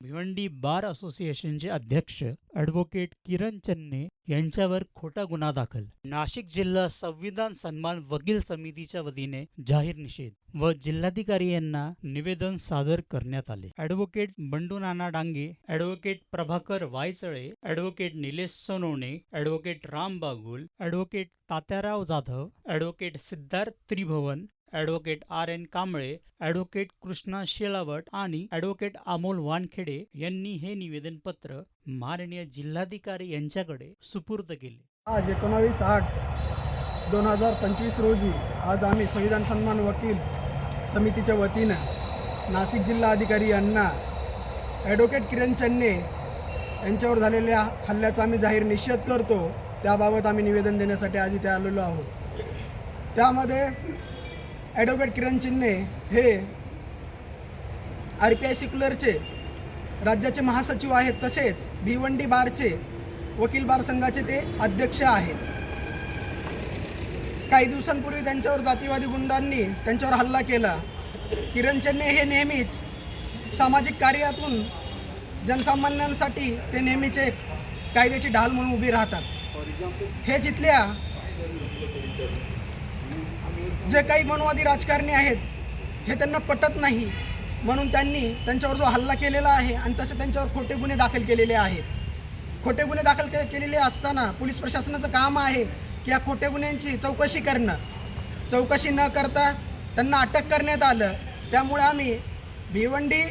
Bhiwandi bar असोसिएशनचे अध्यक्ष advocate Kiran Channe यांच्यावर खोटा गुन्हा दाखल. नाशिक जिल्हा संविधान सन्मान वकील समितीच्या वतीने जाहीर निषेध व जिल्हाधिकारी यांना निवेदन सादर करण्यात आले. Advocate Bandu Nana Dange advocate Prabhakar Waichale advocate Nilesh Sonawane advocate Ram Bagul advocate Tatyarao Jadhav advocate Siddharth Tribhuvan advocate R N Kamble advocate Krishna Shelawat आणि ॲडव्होकेट अमोल वानखेडे यांनी हे निवेदनपत्र माननीय जिल्हाधिकारी यांच्याकडे सुपूर्द केले. आज एकोणावीस आठ दोन हजार पंचवीस रोजी आज आम्ही संविधान सन्मान वकील समितीच्या वतीनं नाशिक जिल्हा अधिकारी यांना ॲडव्होकेट किरण चन्ने यांच्यावर झालेल्या हल्ल्याचा आम्ही जाहीर निषेध करतो. त्याबाबत आम्ही निवेदन देण्यासाठी आज इथे आलेलो आहोत. त्यामध्ये ॲडव्होकेट किरण चिन्ने हे आर पी आय सिक्युलरचे राज्याचे महासचिव आहेत तसेच भिवंडी बारचे वकील बार संघाचे ते अध्यक्ष आहेत. काही दिवसांपूर्वी त्यांच्यावर जातीवादी गुंडांनी त्यांच्यावर हल्ला केला. किरण चन्ने हे नेहमीच सामाजिक कार्यातून जनसामान्यांसाठी ते नेहमीच एक कायद्याची ढाल म्हणून उभी राहतात. हे जिथल्या जे काही मनवादी राजकारणी आहेत हे त्यांना पटत नाही. म्हणून त्यांनी त्यांच्यावर जो हल्ला केलेला आहे आणि तसे त्यांच्यावर खोटे गुन्हे दाखल केलेले आहेत. खोटे गुन्हे दाखल के केलेले असताना पोलीस प्रशासनाचं काम आहे की या खोटे गुन्ह्यांची चौकशी करणं. चौकशी न करता त्यांना अटक करण्यात आलं. त्यामुळे आम्ही भिवंडी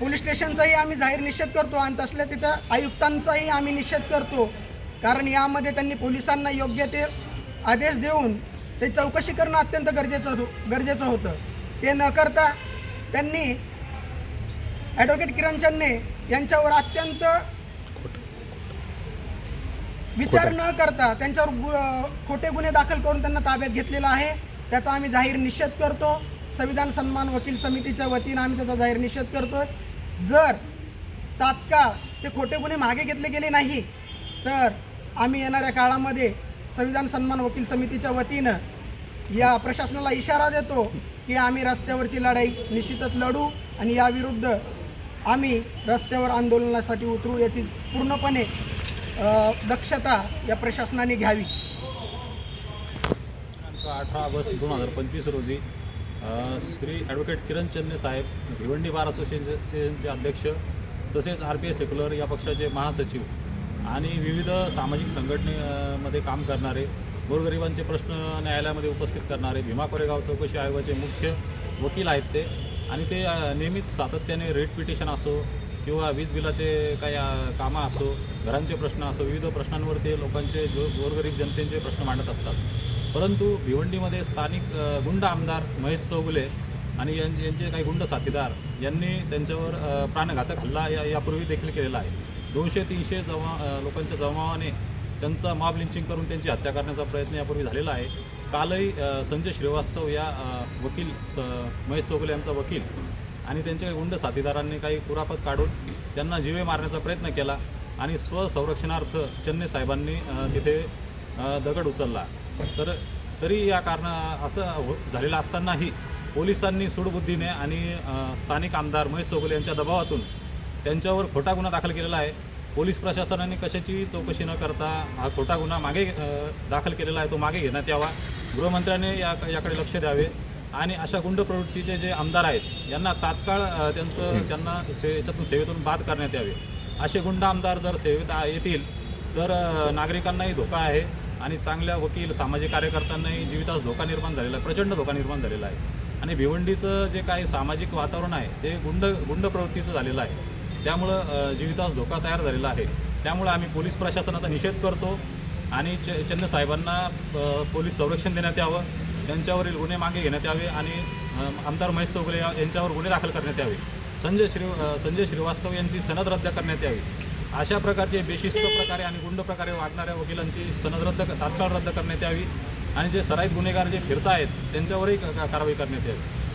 पोलीस स्टेशनचाही आम्ही जाहीर निषेध करतो आणि तसल्या तिथं आयुक्तांचाही आम्ही निषेध करतो. कारण यामध्ये त्यांनी पोलिसांना योग्य ते आदेश देऊन ते चौकशी करणं अत्यंत गरजेचं हो गरजेचं होतं. ते न करता त्यांनी ॲडव्होकेट किरण चन्ने यांच्यावर अत्यंत विचार न करता त्यांच्यावर गु खोटे गुन्हे दाखल करून त्यांना ताब्यात घेतलेला आहे. त्याचा आम्ही जाहीर निषेध करतो. संविधान सन्मान वकील समितीच्या वतीनं आम्ही त्याचा जाहीर निषेध करतो जर तात्काळ ते खोटे गुन्हे मागे घेतले गेले नाही तर आम्ही येणाऱ्या काळामध्ये संविधान सन्मान वकील समितीच्या वतीनं या प्रशासनाला इशारा देतो की आम्ही रस्त्यावरची लढाई निश्चितच लढू आणि याविरुद्ध आम्ही रस्त्यावर आंदोलनासाठी उतरू याची पूर्णपणे दक्षता या प्रशासनाने घ्यावी. अठरा ऑगस्ट दोन हजार पंचवीस रोजी श्री ॲडव्होकेट किरण चन्ने साहेब भिवंडी बार असोसिएशनचे अध्यक्ष तसेच आर पी एस सेक्युलर या पक्षाचे महासचिव आणि विविध सामाजिक संघटनेमध्ये काम करणारे गोरगरिबांचे प्रश्न न्यायालयामध्ये उपस्थित करणारे भीमा कोरेगाव चौकशी आयोगाचे मुख्य वकील आहेत ते. आणि ते नेहमीच सातत्याने रेट पिटिशन असो किंवा वीज बिलाचे काही कामं असो घरांचे प्रश्न असो विविध प्रश्नांवर ते लोकांचे गो गोरगरीब जनतेचे प्रश्न मांडत असतात. परंतु भिवंडीमध्ये स्थानिक गुंड आमदार महेश चौगुले आणि यां- यांचे काही गुंड साथीदार यांनी त्यांच्यावर प्राणघातक हल्ला या यापूर्वी देखील केलेला आहे. दोनशे तीनशे जमा लोकांच्या जमावाने त्यांचा मॉब लिंचिंग करून त्यांची हत्या करण्याचा प्रयत्न यापूर्वी झालेला आहे. कालही संजय श्रीवास्तव या वकील स महेश चोगले यांचा वकील आणि त्यांच्या गुंड साथीदारांनी काही कुरापत काढून त्यांना जीवे मारण्याचा प्रयत्न केला आणि स्वसंरक्षणार्थ चन्ने साहेबांनी तिथे दगड उचलला. तर तरी या कारणा असं हो झालेलं असतानाही पोलिसांनी सूडबुद्धीने आणि स्थानिक आमदार महेश चोगले यांच्या दबावातून त्यांच्यावर खोटा गुन्हा दाखल केलेला आहे. पोलीस प्रशासनाने कशाची चौकशी न करता हा खोटा गुन्हा मागे दाखल केलेला आहे तो मागे घेण्यात यावा. गृहमंत्र्याने या याकडे लक्ष द्यावे. आणि अशा गुंड प्रवृत्तीचे जे आमदार आहेत यांना तात्काळ त्यांचं त्यांना से याच्यातून सेवेतून बाद करण्यात यावे. असे गुंड आमदार जर सेवेत येतील तर नागरिकांनाही धोका आहे. आणि चांगल्या वकील सामाजिक कार्यकर्त्यांनाही जीवितास धोका निर्माण झालेला आहे प्रचंड धोका निर्माण झालेला आहे. आणि भिवंडीचं जे काही सामाजिक वातावरण आहे ते गुंड गुंड प्रवृत्तीचं झालेलं आहे. त्यामुळं जीवितास धोका तयार झालेला आहे. त्यामुळं आम्ही पोलीस प्रशासनाचा निषेध करतो आणि च चन्न साहेबांना पोलीस संरक्षण देण्यात यावं त्यांच्यावरील गुन्हे मागे घेण्यात यावे आणि आमदार महेश चौगले या- यांच्यावर गुन्हे दाखल करण्यात यावे. संजय श्री संजय श्रीवास्तव यांची सनद रद्द करण्यात यावी. अशा प्रकारचे बेशिस्त प्रकारे आणि गुंड प्रकारे वागणाऱ्या वकिलांची सनद रद्द तात्काळ रद्द करण्यात यावी आणि जे सराईत गुन्हेगार जे फिरत आहेत त्यांच्यावरही क- कारवाई करण्यात यावी.